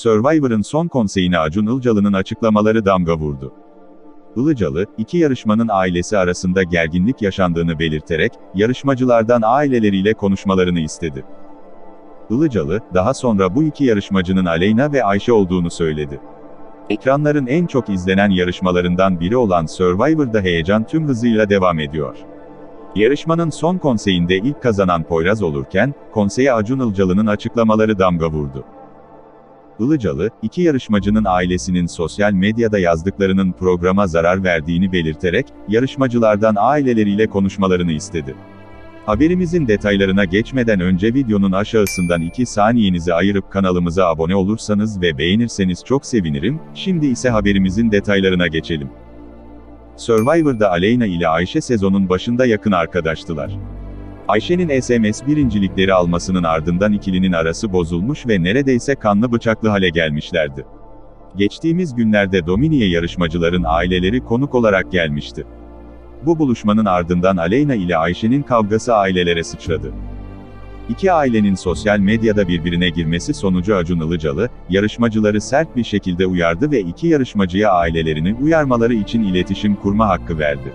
Survivor'ın son konseyine Acun Ilıcalı'nın açıklamaları damga vurdu. Ilıcalı, iki yarışmanın ailesi arasında gerginlik yaşandığını belirterek, yarışmacılardan aileleriyle konuşmalarını istedi. Ilıcalı, daha sonra bu iki yarışmacının Aleyna ve Ayşe olduğunu söyledi. Ekranların en çok izlenen yarışmalarından biri olan Survivor'da heyecan tüm hızıyla devam ediyor. Yarışmanın son konseyinde ilk kazanan Poyraz olurken, konseye Acun Ilıcalı'nın açıklamaları damga vurdu. Ilıcalı, iki yarışmacının ailesinin sosyal medyada yazdıklarının programa zarar verdiğini belirterek, yarışmacılardan aileleriyle konuşmalarını istedi. Haberimizin detaylarına geçmeden önce videonun aşağısından 2 saniyenizi ayırıp kanalımıza abone olursanız ve beğenirseniz çok sevinirim, şimdi ise haberimizin detaylarına geçelim. Survivor'da Aleyna ile Ayşe sezonun başında yakın arkadaştılar. Ayşe'nin SMS birincilikleri almasının ardından ikilinin arası bozulmuş ve neredeyse kanlı bıçaklı hale gelmişlerdi. Geçtiğimiz günlerde Dominiye yarışmacıların aileleri konuk olarak gelmişti. Bu buluşmanın ardından Aleyna ile Ayşe'nin kavgası ailelere sıçradı. İki ailenin sosyal medyada birbirine girmesi sonucu Acun Ilıcalı, yarışmacıları sert bir şekilde uyardı ve iki yarışmacıya ailelerini uyarmaları için iletişim kurma hakkı verdi.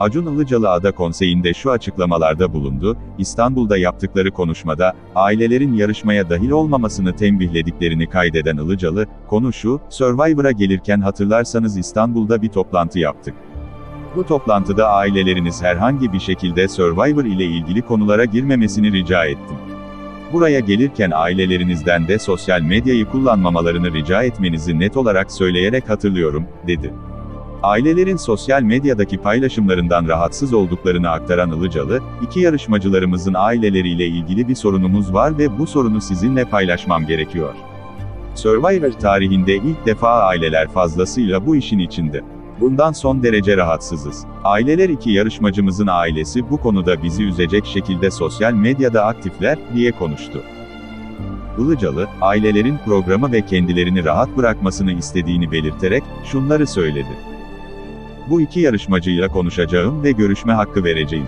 Acun Ilıcalı Ada Konseyi'nde şu açıklamalarda bulundu, İstanbul'da yaptıkları konuşmada, ailelerin yarışmaya dahil olmamasını tembihlediklerini kaydeden Ilıcalı, konu şu, Survivor'a gelirken hatırlarsanız İstanbul'da bir toplantı yaptık. Bu toplantıda aileleriniz herhangi bir şekilde Survivor ile ilgili konulara girmemesini rica ettim. Buraya gelirken ailelerinizden de sosyal medyayı kullanmamalarını rica etmenizi net olarak söyleyerek hatırlıyorum, dedi. Ailelerin sosyal medyadaki paylaşımlarından rahatsız olduklarını aktaran Ilıcalı, iki yarışmacılarımızın aileleriyle ilgili bir sorunumuz var ve bu sorunu sizinle paylaşmam gerekiyor. Survivor tarihinde ilk defa aileler fazlasıyla bu işin içinde. Bundan son derece rahatsızız. Aileler iki yarışmacımızın ailesi bu konuda bizi üzecek şekilde sosyal medyada aktifler, diye konuştu. Ilıcalı, ailelerin programı ve kendilerini rahat bırakmasını istediğini belirterek, şunları söyledi. Bu iki yarışmacıyla konuşacağım ve görüşme hakkı vereceğim.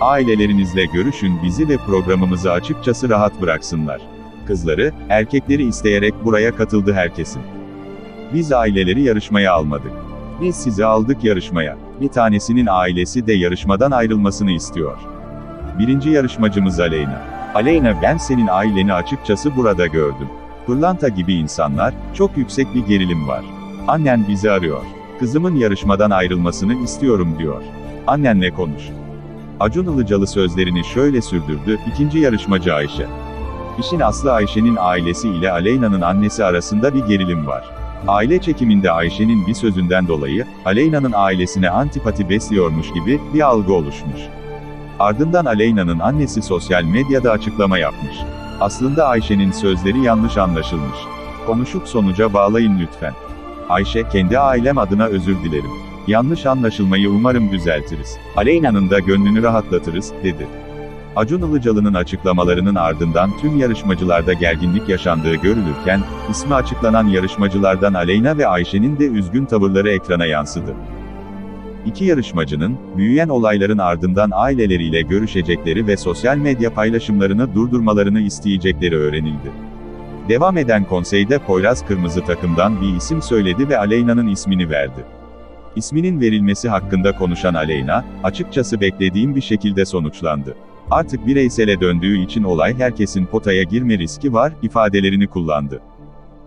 Ailelerinizle görüşün bizi ve programımızı açıkçası rahat bıraksınlar. Kızları, erkekleri isteyerek buraya katıldı herkesin. Biz aileleri yarışmaya almadık. Biz sizi aldık yarışmaya. Bir tanesinin ailesi de yarışmadan ayrılmasını istiyor. Birinci yarışmacımız Aleyna. Aleyna ben senin aileni açıkçası burada gördüm. Pırlanta gibi insanlar, çok yüksek bir gerilim var. Annen bizi arıyor. Kızımın yarışmadan ayrılmasını istiyorum diyor. Annenle konuş. Acun Ilıcalı sözlerini şöyle sürdürdü, ikinci yarışmacı Ayşe. İşin aslı Ayşe'nin ailesi ile Aleyna'nın annesi arasında bir gerilim var. Aile çekiminde Ayşe'nin bir sözünden dolayı, Aleyna'nın ailesine antipati besliyormuş gibi bir algı oluşmuş. Ardından Aleyna'nın annesi sosyal medyada açıklama yapmış. Aslında Ayşe'nin sözleri yanlış anlaşılmış. Konuşup sonuca bağlayın lütfen. Ayşe, kendi ailem adına özür dilerim. Yanlış anlaşılmayı umarım düzeltiriz. Aleyna'nın da gönlünü rahatlatırız, dedi. Acun Ilıcalı'nın açıklamalarının ardından tüm yarışmacılarda gerginlik yaşandığı görülürken, ismi açıklanan yarışmacılardan Aleyna ve Ayşe'nin de üzgün tavırları ekrana yansıdı. İki yarışmacının, büyüyen olayların ardından aileleriyle görüşecekleri ve sosyal medya paylaşımlarını durdurmalarını isteyecekleri öğrenildi. Devam eden konseyde Poyraz Kırmızı takımdan bir isim söyledi ve Aleyna'nın ismini verdi. İsminin verilmesi hakkında konuşan Aleyna, açıkçası beklediğim bir şekilde sonuçlandı. Artık bireysele döndüğü için olay herkesin potaya girme riski var, ifadelerini kullandı.